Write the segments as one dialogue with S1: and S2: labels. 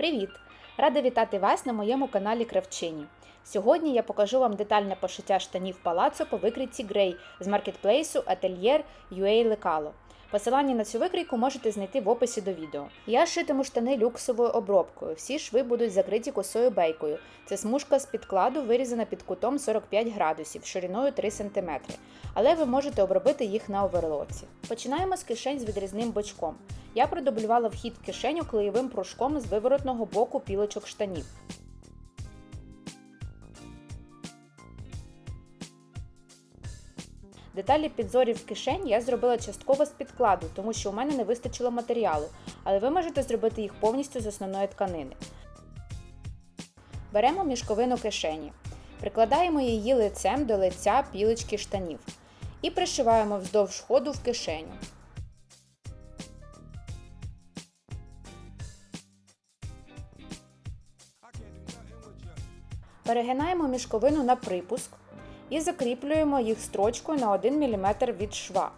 S1: Привіт! Рада вітати вас на моєму каналі Кравчині. Сьогодні я покажу вам детальне пошиття штанів палацо по викритці Грей з маркетплейсу Atelier UA Lecalo. Посилання на цю викрійку можете знайти в описі до відео. Я шитиму штани люксовою обробкою. Всі шви будуть закриті косою бейкою. Це смужка з підкладу, вирізана під кутом 45 градусів, шириною 3 см. Але ви можете обробити їх на оверлоці. Починаємо з кишень з відрізним бочком. Я продублювала вхід в кишеню клеєвим пружком з виворотного боку пілочок штанів. Деталі підзорів кишень я зробила частково з підкладу, тому що у мене не вистачило матеріалу, але ви можете зробити їх повністю з основної тканини. Беремо мішковину кишені, прикладаємо її лицем до лиця пілочки штанів і пришиваємо вздовж ходу в кишеню. Перегинаємо мішковину на припуск і закріплюємо їх строчкою на 1 мм від шва.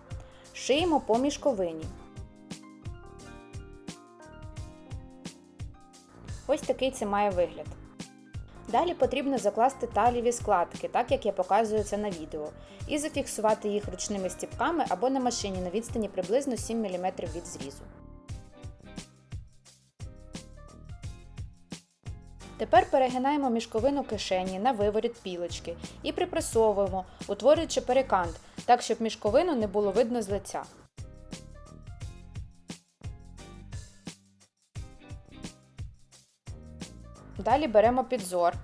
S1: Шиємо по мішковині. Ось такий це має вигляд. Далі потрібно закласти таліві складки, так як я показую це на відео, і зафіксувати їх ручними стіпками або на машині на відстані приблизно 7 мм від зрізу. Тепер перегинаємо мішковину кишені на виворіт пілочки і припресовуємо, утворюючи перекант, так щоб мішковину не було видно з лиця. Далі беремо підзор,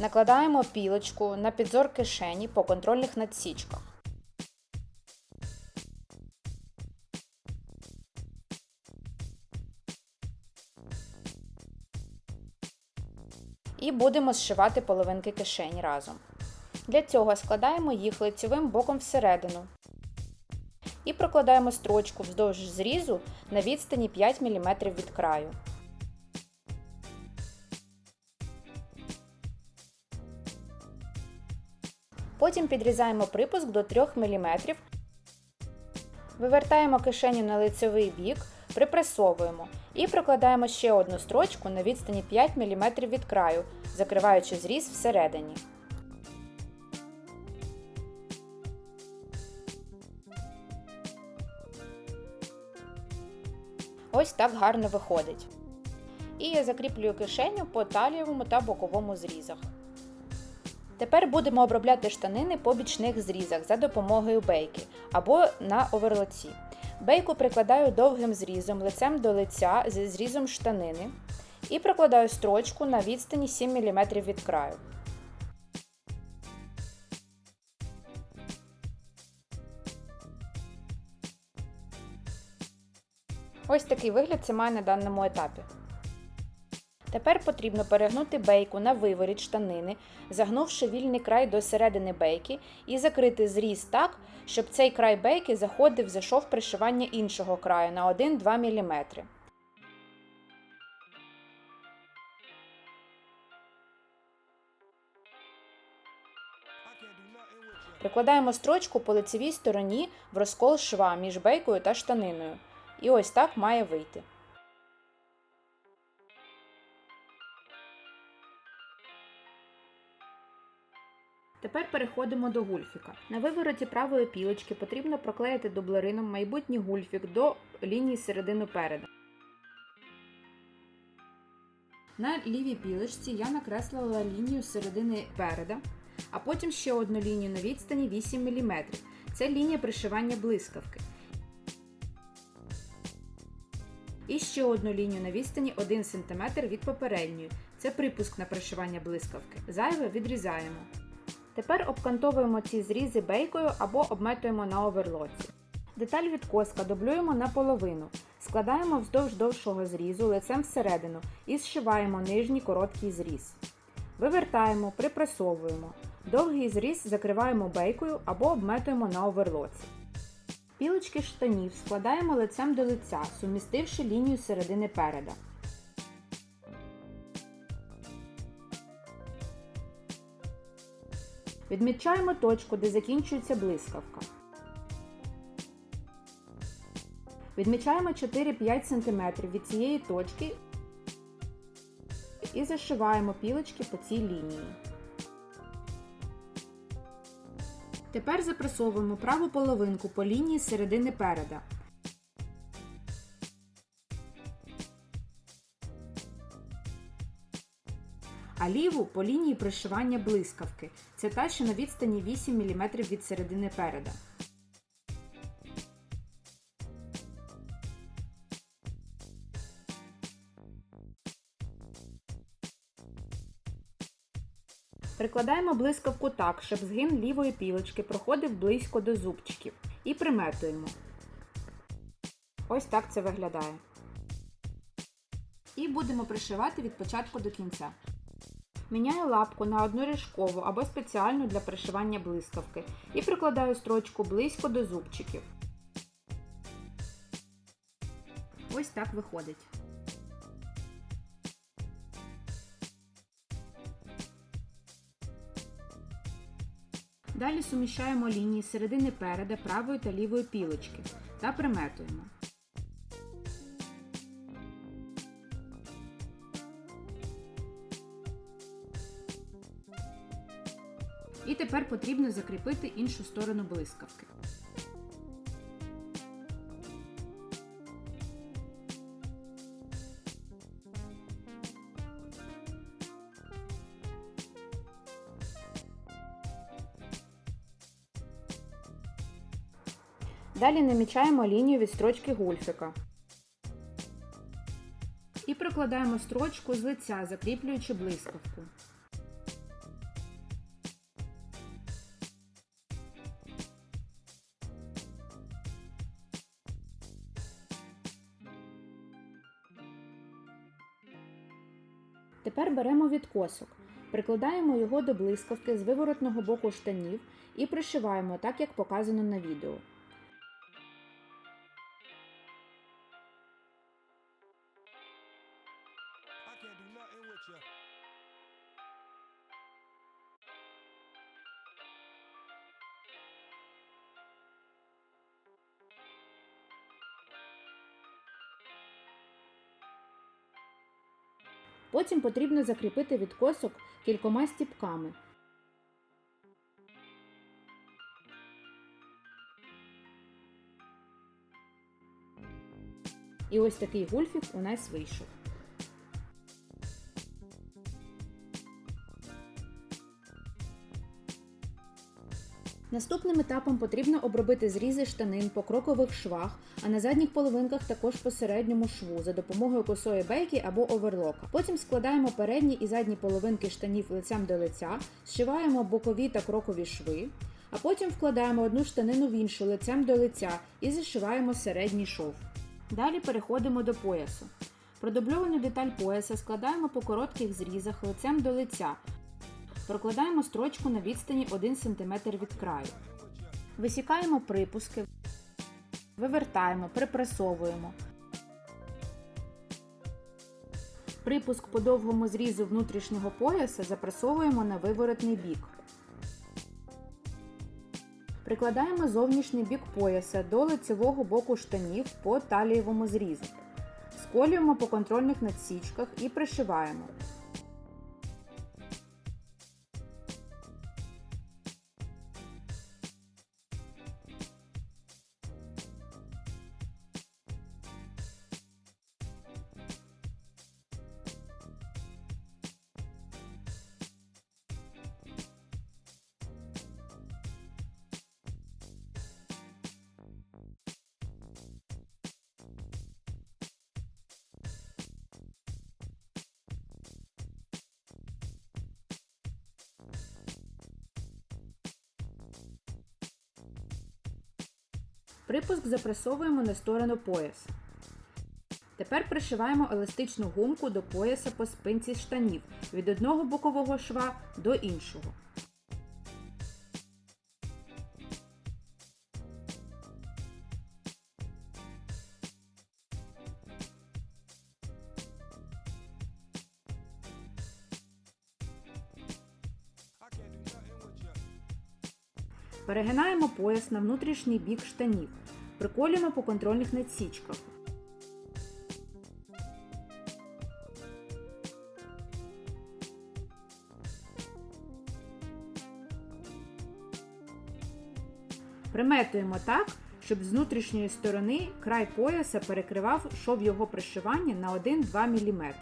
S1: накладаємо пілочку на підзор кишені по контрольних надсічках. І будемо зшивати половинки кишень разом. Для цього складаємо їх лицьовим боком всередину і прокладаємо строчку вздовж зрізу на відстані 5 мм від краю. Потім підрізаємо припуск до 3 мм, вивертаємо кишеню на лицевий бік, припресовуємо і прокладаємо ще одну строчку на відстані 5 мм від краю, закриваючи зріз всередині. Ось так гарно виходить. І я закріплюю кишеню по талієвому та боковому зрізах. Тепер будемо обробляти штанини по бічних зрізах за допомогою бейки або на оверлоці. Бейку прикладаю довгим зрізом лицем до лиця зі зрізом штанини і прикладаю строчку на відстані 7 мм від краю. Ось такий вигляд це має на даному етапі. Тепер потрібно перегнути бейку на виворіт штанини, загнувши вільний край до середини бейки і закрити зріз так, щоб цей край бейки заходив за шов пришивання іншого краю на 1-2 мм. Прикладаємо строчку по лицевій стороні в розкол шва між бейкою та штаниною. І ось так має вийти. Тепер переходимо до гульфіка. На вивороті правої пілочки потрібно проклеїти дублерином майбутній гульфік до лінії середини переда. На лівій пілочці я накреслила лінію середини переда, а потім ще одну лінію на відстані 8 мм. Це лінія пришивання блискавки. І ще одну лінію на відстані 1 см від попередньої. Це припуск на пришивання блискавки. Зайве відрізаємо. Тепер обкантовуємо ці зрізи бейкою або обметуємо на оверлоці. Деталь від коска дублюємо наполовину, складаємо вздовж довшого зрізу лицем всередину і зшиваємо нижній короткий зріз. Вивертаємо, припресовуємо. Довгий зріз закриваємо бейкою або обметуємо на оверлоці. Пілочки штанів складаємо лицем до лиця, сумістивши лінію середини переда. Відмічаємо точку, де закінчується блискавка. Відмічаємо 4-5 см від цієї точки і зашиваємо пілочки по цій лінії. Тепер запресовуємо праву половинку по лінії середини переда. А ліву по лінії пришивання блискавки. Це та, що на відстані 8 мм від середини переда. Прикладаємо блискавку так, щоб згин лівої пілочки проходив близько до зубчиків. І приметуємо. Ось так це виглядає. І будемо пришивати від початку до кінця. Міняю лапку на одноріжкову або спеціальну для пришивання блискавки і прикладаю строчку близько до зубчиків. Ось так виходить. Далі суміщаємо лінії середини переда правої та лівої пілочки та приметуємо. І тепер потрібно закріпити іншу сторону блискавки. Далі намічаємо лінію від строчки гульфика. І прикладаємо строчку з лиця, закріплюючи блискавку. Тепер беремо відкосок, прикладаємо його до блискавки з виворотного боку штанів і пришиваємо так, як показано на відео.
S2: You.
S1: Потім потрібно закріпити відкосок кількома стіпками. І ось такий гульфік у нас вийшов. Наступним етапом потрібно обробити зрізи штанин по крокових швах, а на задніх половинках також по середньому шву за допомогою косої бейки або оверлока. Потім складаємо передні і задні половинки штанів лицем до лиця, зшиваємо бокові та крокові шви, а потім вкладаємо одну штанину в іншу лицем до лиця і зашиваємо середній шов. Далі переходимо до поясу. Продубльовану деталь пояса складаємо по коротких зрізах лицем до лиця, Прокладаємо строчку на відстані 1 см від краю. Висікаємо припуски, вивертаємо, припресовуємо. Припуск по довгому зрізу внутрішнього пояса запресовуємо на виворотний бік. Прикладаємо зовнішній бік пояса до лицевого боку штанів по талієвому зрізу. Сколюємо по контрольних надсічках і пришиваємо. Припуск запресовуємо на сторону пояса. Тепер пришиваємо еластичну гумку до пояса по спинці штанів від одного бокового шва до іншого. Перегинаємо пояс на внутрішній бік штанів. Приколюємо по контрольних надсічках. Приметуємо так, щоб з внутрішньої сторони край пояса перекривав шов його пришивання на 1-2 мм.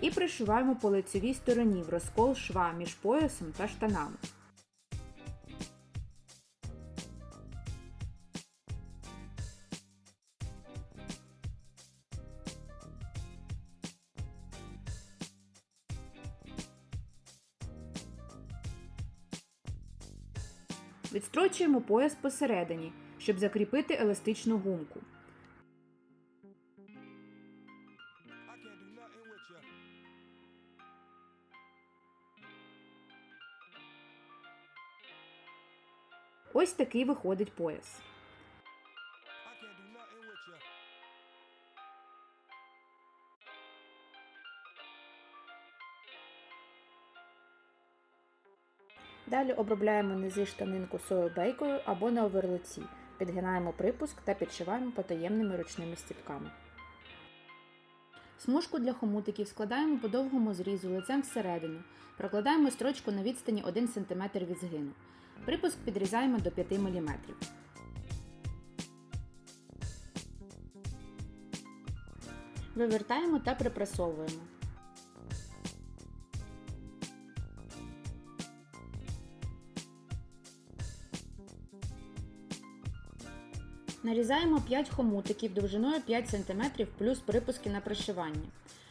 S1: І пришиваємо по лицевій стороні в розкол шва між поясом та штанами. Відстрочуємо пояс посередині, щоб закріпити еластичну гумку. Ось такий виходить пояс. Далі обробляємо низи штанин косою бейкою або на оверлоці, підгинаємо припуск та підшиваємо потаємними ручними стіпками. Смужку для хомутиків складаємо по довгому зрізу лицем всередину, прокладаємо строчку на відстані 1 см від згину. Припуск підрізаємо до 5 мм. Вивертаємо та припресовуємо. Нарізаємо 5 хомутиків довжиною 5 см плюс припуски на пришивання.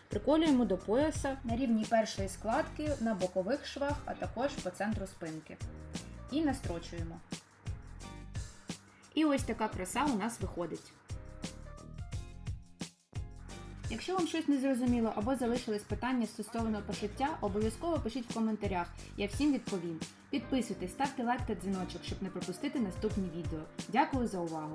S1: Приколюємо до пояса на рівні першої складки на бокових швах, а також по центру спинки. І настрочуємо. І ось така краса у нас виходить. Якщо вам щось не зрозуміло або залишились питання стосовно пошиття, обов'язково пишіть в коментарях, я всім відповім. Підписуйтесь, ставте лайк та дзвіночок, щоб не пропустити наступні відео. Дякую за увагу!